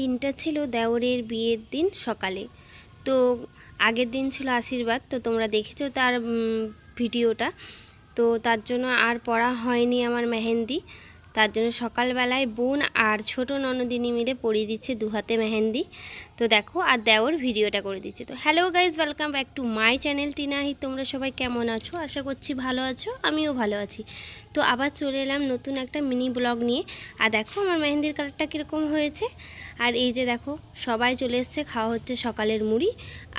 দিনটা ছিল দেওরের বিয়ের দিন সকালে। তো আগের দিন ছিল আশীর্বাদ, তো তোমরা দেখেছ তার ভিডিওটা। তো তার জন্য আর পড়া হয়নি আমার মেহেন্দি। তার জন্য সকালবেলায় বোন আর ছোট ননদিনী মিলে পরিয়ে দিচ্ছে দু হাতে মেহেন্দি। তো দেখো, আর দেওর ভিডিওটা করে দিচ্ছে। তো hello guys welcome back to my channel টিনাহি তোমরা সবাই কেমন আছো? আশা করছি ভালো আছো, আমিও ভালো আছি। তো আবার চলে এলাম নতুন একটা মিনি ব্লগ নিয়ে। আর দেখো, আমার মেহেন্দির কালারটা কীরকম হয়েছে। আর এই যে দেখো, সবাই চলে এসছে, খাওয়া হচ্ছে সকালের মুড়ি।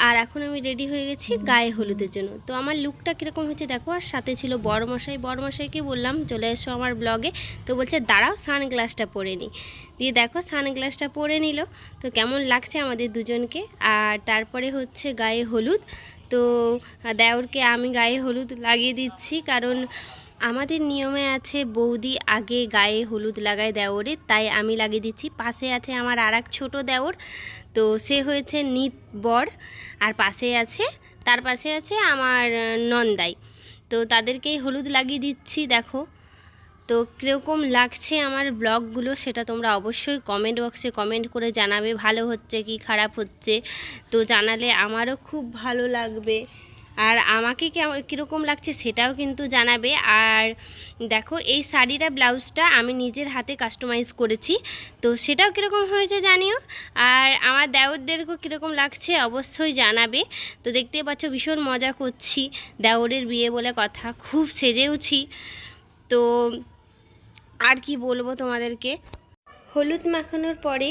আর এখন আমি রেডি হয়ে গেছি গায়ে হলুদের জন্য। তো আমার লুকটা কীরকম হয়েছে দেখো, আর সাথে ছিল বড়মশাই। বড়মশাইকে বললাম, চলে এসো আমার ব্লগে তো বলছে, দাঁড়াও, সানগ্লাসটা পরে নিই দিয়ে দেখো, সানগ্লাসটা পরে নিল। তো কেমন লাগছে আমাদের দুজনকে? আর তারপরে হচ্ছে গায়ে হলুদ। তো দেওরকে আমি গায়ে হলুদ লাগিয়ে দিচ্ছি, কারণ আমাদের নিয়মে আছে, বৌদি আগে গায়ে হলুদ লাগায় দেওরে, তাই আমি লাগিয়ে দিচ্ছি। পাশে আছে আমার আর এক ছোটো দেওর, তো সে হয়েছে নিত বর, আর পাশে আছে, তার পাশে আছে আমার নন্দাই। তো তাদেরকেই হলুদ লাগিয়ে দিচ্ছি, দেখো। তো কীরকম লাগছে আমার ব্লগগুলো সেটা তোমরা অবশ্যই কমেন্ট বক্সে কমেন্ট করে জানাবে, ভালো হচ্ছে কি খারাপ হচ্ছে? তো জানালে আমারও খুব ভালো লাগবে। আর আমাকে কীরকম লাগছে সেটাও কিন্তু জানাবে। আর দেখো, এই শাড়িটা, ব্লাউজটা আমি নিজের হাতে কাস্টমাইজ করেছি। তো সেটাও কীরকম হয়েছে জানিও? আর আমার দেওরদেরকেও কীরকম লাগছে অবশ্যই জানাবে। তো দেখতে পাচ্ছ, ভীষণ মজা করছি দেওরের বিয়ে বলে কথা। খুব সেজেওছি। তো আর কি বলব তোমাদেরকে? হলুদ মাখানোর পরে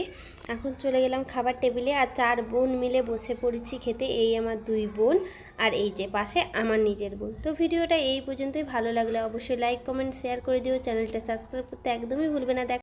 এখন চলে গেলাম খাবার টেবিলে আর চার বোন মিলে বসে পড়েছি খেতে, এই আমার দুই বোন আর এই যে পাশে আমার নিজের বোন। তো ভিডিওটা এই পর্যন্তই, ভালো লাগলে অবশ্যই লাইক কমেন্ট শেয়ার করে দিও চ্যানেলটা সাবস্ক্রাইব করতে একদমই ভুলবে না। দেখ